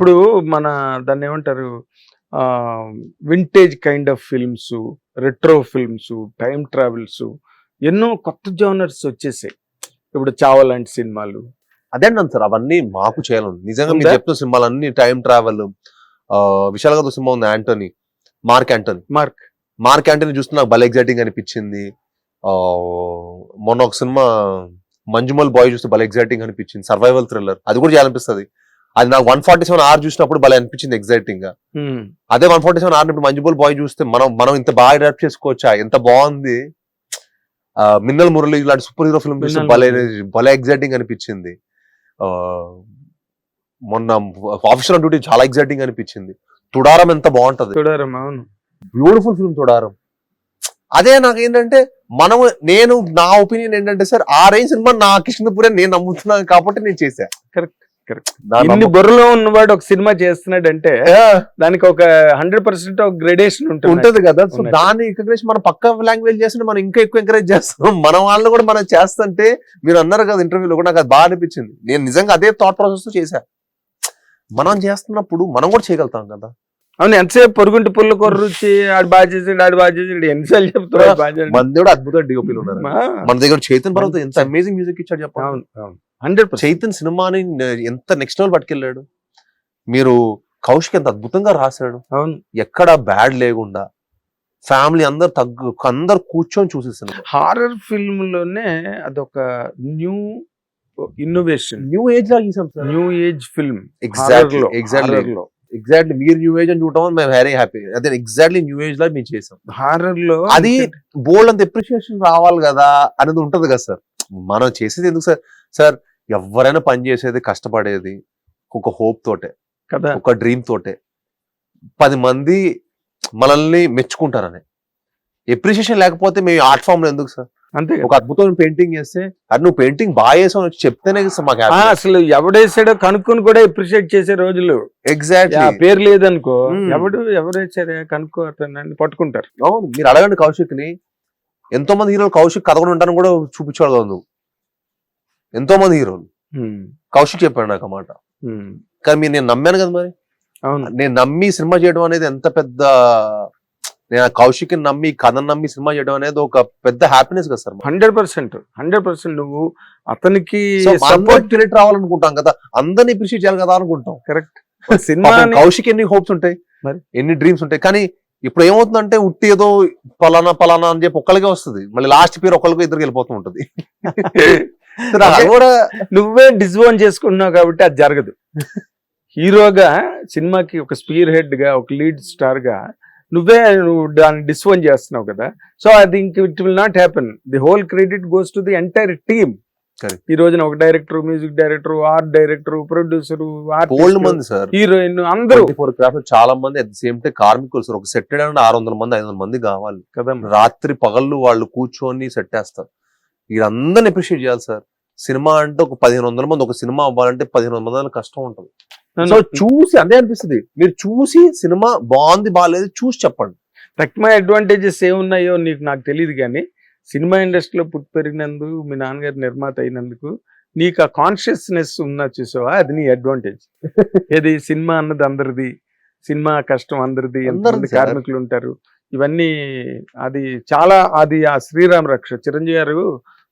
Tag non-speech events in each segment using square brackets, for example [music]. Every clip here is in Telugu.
ఇప్పుడు మన దాన్ని ఏమంటారు? Vintage kind of films retro films time travels ఎన్నో కొత్త జోనర్స్ వచ్చేసాయి. ఇప్పుడు చావ లాంటి సినిమాలు. అదే అంటాను సార్ అవన్నీ మాకు చేయాలని నిజంగా మీరు? చెప్తున్న సినిమాలు అన్ని టైం ట్రావెల్ విశాల్ గారు సినిమా ఉంది Antony Mark Antony Mark Mark Antony చూస్తే నాకు భలే ఎగ్జైటింగ్ అనిపించింది. ఆ, మొన్న ఒక సినిమా మంజుమల్ బాయ్ చూస్తే భలే ఎగ్జైటింగ్ అనిపించింది. సర్వైవల్ థ్రిల్లర్ అది కూడా చేయాలనిపిస్తుంది. అది నాకు వన్ ఫార్టీ సెవెన్ ఆర్ చూసినప్పుడు భలే అనిపించింది ఎగ్జైటింగ్గా. అదే వన్ ఫార్టీ సెవెన్ ఆర్ ఇప్పుడు మంజుమల్ బాయ్ చూస్తే మనం మనం ఇంత బాగా అడాప్ట్ చేసుకోవచ్చా? ఎంత బాగుంది? మిన్నల్ మురళి ఇలాంటి సూపర్ హీరో ఫిల్మ్ చూస్తే భలే. భలే ఎగ్జైటింగ్ అనిపించింది. మొన్న ఆఫీసర్ డ్యూటీ చాలా ఎగ్జైటింగ్ అనిపించింది. తుడారం ఎంత బాగుంటది. అవును. Beautiful film Thudarum. అదే నాకు ఏంటంటే మనం నేను నా ఒపీనియన్ ఏంటంటే సార్ ఆ రేంజ్ సినిమా నా కృష్ణపురే నేను నమ్ముతున్నాను కాబట్టి నేను చేశా. Correct, correct. నా ఇన్ని బుర్రలో ఉన్నవాడు ఒక సినిమా చేస్తున్నాడంటే ఆ, దానికి ఒక హండ్రెడ్ పర్సెంట్ ఒక గ్రెడేషన్ ఉంటుంది. ఉంటది కదా. సో. దాన్ని ఎంకరేజ్ మనం పక్క లాంగ్వేజ్ చేస్తుంటే మనం ఇంకా ఎక్కువ ఎంకరేజ్ చేస్తాం మన వాళ్ళు కూడా మనం చేస్తుంటే మీరు అన్నారు కదా ఇంటర్వ్యూలో కూడా నాకు అది బాగా అనిపించింది. నేను నిజంగా అదే థాట్ ప్రాసెస్తో చేశా. మనం చేస్తున్నప్పుడు మనం కూడా చేయగలుగుతాం కదా. అవును ఎంతసేపు పొరుగుంటి పుల్ల కొర్ర రుచి ఆడు బాగా చేసాడు ఆడు బాగా చేసాడు ఎన్నిసార్లు బాగా చేసాడు. మన కూడా అద్భుత డిఓపీలు ఉన్నారు. మన దగ్గర చైతన్ పర్వత ఎంత అమేజింగ్ మ్యూజిక్ ఇచ్చాడు చెప్పండి. అవును అవును. హండ్రెడ్ చైతన్ సినిమాని ఎంత నెక్స్ట్ లెవెల్ పట్టుకెళ్ళాడు. మీరు కౌశిక్ ఎంత అద్భుతంగా రాశాడు. అవును. ఎక్కడ బ్యాడ్ లేకుండా ఫ్యామిలీ అందరు తగ్గు అందరు కూర్చొని చూసే సినిమా. హారర్ ఫిల్మ్లోనే అదొక న్యూ ఇన్నోవేషన్ న్యూ ఏజ్ లా గీసాం new age film exactly exactly exactly మీరు న్యూ ఏజ్ అని చూడటం మేము వెరీ హ్యాపీ అదే ఎగ్జాక్ట్లీ న్యూ ఏజ్లో మేము చేసాం. హారర్లో అది బోల్డ్ అంత ఎప్రిషియేషన్ రావాలి కదా అనేది ఉంటది కదా సార్. మనం చేసేది ఎందుకు సార్? సార్ ఎవరైనా పని చేసేది కష్టపడేది ఒక హోప్ తోటే కదా. ఒక డ్రీమ్ తోటే. పది మంది మనల్ని మెచ్చుకుంటారని. ఎప్రిషియేషన్ లేకపోతే మేము ఆర్ట్ ఫామ్లో ఎందుకు సార్? అంతే. ఒక అద్భుతమైన పెయింటింగ్ చేస్తే అది నువ్వు పెయింటింగ్ బాగా చేసావు చెప్తేనే మాకు అసలు ఎవడేసాడో కనుక్కొని కూడా అప్రిషియేట్ చేసే రోజులు. ఎగ్జాక్ట్లీ ఆ పేరు లేదనుకో. ఎవడు ఎవరేసారే కనుక్కో అతన్ని పట్టుకుంటారు. అవును మీరు అడగండి కౌశిక్ని ఎంతో మంది హీరోలు కౌశిక్ కథ కూడా ఉంటాను కూడా చూపించాడు నువ్వు. ఎంతో మంది హీరోలు. కౌశిక్ చెప్పాడు నాకు ఆ మాట. Hmm. కానీ మీరు నేను నమ్మాను కదా మరి? అవును. నేను నమ్మి సినిమా చేయడం అనేది ఎంత పెద్ద నేను కౌశిక్ నమ్మి కథను నమ్మి సినిమా చేయడం అనేది ఒక పెద్ద హ్యాపీనెస్ కదా sir hundred percent hundred percent నువ్వు అతనికి సపోర్ట్ రావాలనుకుంటాం కదా అందరినీ అప్రిషియేట్ చేయాలి కదా అనుకుంటాం. కరెక్ట్ [laughs] సినిమా కౌశిక్ ఎన్ని హోప్స్ ఉంటాయి? మరి? ఎన్ని డ్రీమ్స్ ఉంటాయి? కానీ ఇప్పుడు ఏమవుతుందంటే ఉట్టి ఏదో పలానా పలానా అని చెప్పి ఒక్కరికే వస్తుంది. మళ్ళీ లాస్ట్ పేరు ఒకరికి ఇద్దరికి వెళ్ళిపోతూ ఉంటుంది. [laughs] కూడా నువ్వే డిజోన్ చేసుకుంటున్నావు కాబట్టి అది జరగదు. [laughs] హీరోగా సినిమాకి ఒక స్పీర్ హెడ్గా ఒక లీడ్ స్టార్గా నువ్వే నువ్వు దాన్ని డిస్వోన్ చేస్తున్నావు కదా. సో అది ఇంక it will not happen the whole credit goes to the entire team. ఈ రోజున ఒక director music director art director producer heroine అందరూ. చాలా మంది అట్ ది సేమ్ టైం కార్మికులు సార్ ఒక సెట్ ఆరు వందల మంది ఐదు వందల మంది కావాలి. కదా రాత్రి పగళ్ళు వాళ్ళు కూర్చొని సెట్ వేస్తారు వీరందరిని అప్రిషియేట్ చేయాలి సార్ సినిమా అంటే ఒక పదిహేను వందల మంది ఒక సినిమా అవ్వాలంటే పదిహేను వందల మంది కష్టం ఉంటుంది. సో చూసి అదే అనిపిస్తుంది. మీరు చూసి సినిమా బాగుంది బాగాలేదు చూసి చెప్పండి. తక్కువ అడ్వాంటేజెస్ ఏమున్నాయో నీకు నాకు తెలియదు కానీ సినిమా ఇండస్ట్రీలో పుట్టి పెరిగినందుకు మీ నాన్నగారు నిర్మాత అయినందుకు నీకు ఆ కాన్షియస్నెస్ ఉన్నా చూసావా? అది నీ అడ్వాంటేజ్ [laughs] ఏది? సినిమా అన్నది అందరిది. సినిమా కష్టం అందరిది. ఎంతమంది. కార్మికులు ఉంటారు? ఇవన్నీ అది చాలా అది ఆ శ్రీరామ్ రక్ష. చిరంజీవి గారు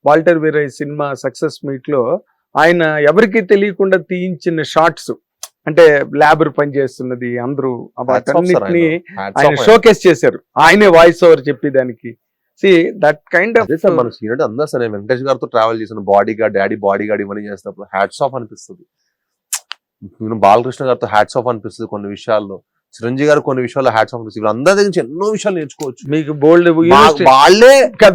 వాల్టర్ వీరై సినిమా సక్సెస్ మీట్లో ఆయన ఎవరికి తెలియకుండా తీయించిన షార్ట్స్ అంటే లేబర్ పని చేస్తున్నది అందరూ వాటన్నిటిని ఆయన. షోకేస్ చేశారు. ఆయనే వాయిస్ ఓవర్ చెప్పేదానికి. సి దట్ కైండ్ ఆఫ్ మన సీనియర్ అందరూ సరే వెంకటేష్ గారితో ట్రావెల్ చేసిన bodyguard daddy bodyguard ఇవన్నీ చేసినప్పుడు హ్యాట్స్ ఆఫ్ అనిపిస్తుంది. బాలకృష్ణ గారితో హ్యాట్స్ ఆఫ్ అనిపిస్తుంది కొన్ని విషయాల్లో. చిరంజీవి గారు కొన్ని విషయాల్లో హ్యాట్స్ ఆఫ్ అనిపిస్తుంది. వీళ్ళందరి దగ్గర నుంచి ఎన్నో విషయాలు నేర్చుకోవచ్చు. మీకు బోల్డ్ వాళ్ళే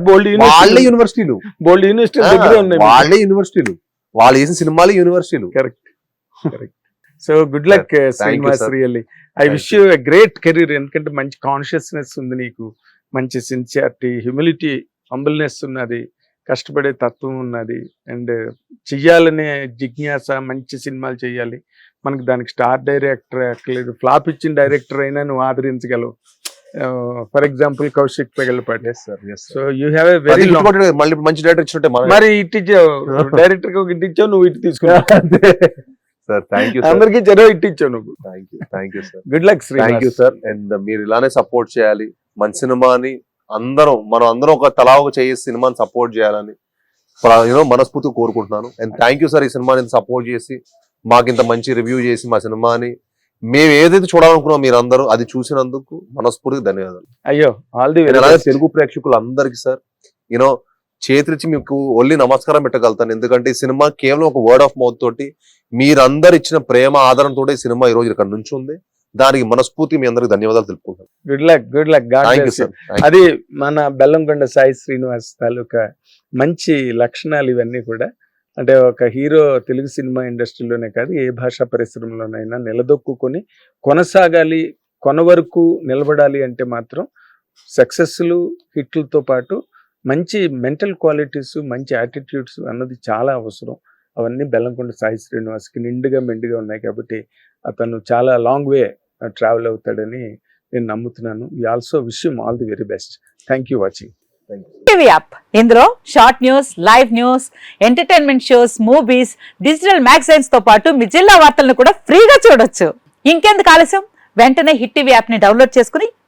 బోల్డ్ వాళ్ళే యూనివర్సిటీ యూనివర్సిటీలు బోల్డ్ యూనివర్సిటీ వాళ్ళే యూనివర్సిటీలు వాళ్ళు చేసిన సినిమాలే యూనివర్సిటీలు correct correct so good luck Srinivas. Really I wish you great career ఎందుకంటే మంచి కాన్షియస్నెస్ ఉంది నీకు. మంచి సిన్సియారిటీ హ్యూమిలిటీ హంబుల్నెస్ ఉన్నది. కష్టపడే తత్వం ఉన్నది. అండ్ చెయ్యాలనే జిజ్ఞాస మంచి సినిమాలు చేయాలి మనకి దానికి స్టార్ డైరెక్టర్ అక్కర్లేదు. ఫ్లాప్ ఇచ్చిన డైరెక్టర్ అయినా నువ్వు ఆదరించగలవు. For example Kaushik Pegalapati. So you have a very మళ్ళీ మంచి డైరెక్టర్ ఇచ్చినట్టే మన మరి ఇటు ఇచ్చావు. డైరెక్టర్ ఇటు ఇచ్చావు నువ్వు ఇటు తీసుకున్నావు. [laughs] సార్ థ్యాంక్ యూ అందరికి చెరో ఇట్టించావు నువ్వు. Thank you thank you sir good luck Sri thank you sir and మీరు ఇలానే సపోర్ట్ చేయాలి. మంచి సినిమాని అందరం మనం అందరం ఒక తలా ఒక చేసి సినిమాని సపోర్ట్ చేయాలని యూనో మనస్ఫూర్తిగా కోరుకుంటున్నాను. అండ్ థ్యాంక్ యూ సార్ ఈ సినిమాని సపోర్ట్ చేసి మాకు ఇంత మంచి రివ్యూ చేసి మా సినిమాని మేము ఏదైతే చూడాలనుకున్నాం మీరు అందరూ అది చూసినందుకు మనస్ఫూర్తిగా ధన్యవాదాలు. అయ్యో ఆల్ ది తెలుగు ప్రేక్షకులందరికీ సార్ యూనో చేతులిచ్చి మీకు ఒళ్ళి నమస్కారం పెట్టగలుగుతాను. ఎందుకంటే ఈ సినిమా కేవలం ఒక వర్డ్ ఆఫ్ మౌత్ తోటి మీరందరు ఇచ్చిన ప్రేమ ఆదరణతో ఈ సినిమా ఈ రోజు ఇక్కడ నుంచి ఉంది దానికి మనస్ఫూర్తి మీ అందరికి ధన్యవాదాలు తెలుపుకుంటాను గుడ్ లక్ గుడ్ లక్ అది మన బెల్లంకొండ సాయి శ్రీనివాస్ తాలూకా మంచి లక్షణాలు ఇవన్నీ కూడా. అంటే ఒక హీరో తెలుగు సినిమా ఇండస్ట్రీలోనే కాదు ఏ భాషా పరిశ్రమలోనైనా నిలదొక్కుని కొనసాగాలి కొన వరకు నిలబడాలి అంటే మాత్రం సక్సెస్లు హిట్లతో పాటు మంచి మెంటల్ క్వాలిటీస్ మంచి యాటిట్యూడ్స్ అన్నది చాలా అవసరం. అవన్నీ బెల్లంకొండ సాయి శ్రీనివాస్కి నిండుగా మెండుగా ఉన్నాయి కాబట్టి అతను చాలా లాంగ్ వే ట్రావెల్ అవుతాడని నేను నమ్ముతున్నాను. ఈ also wish all the very best thank you watching TV app ఇందులో short news live news entertainment shows movies digital మ్యాగజైన్స్తో పాటు మీ జిల్లా వార్తలను కూడా ఫ్రీగా చూడొచ్చు. ఇంకెందుకు ఆలస్యం? వెంటనే హిట్ టీవీ యాప్ని డౌన్లోడ్ చేసుకుని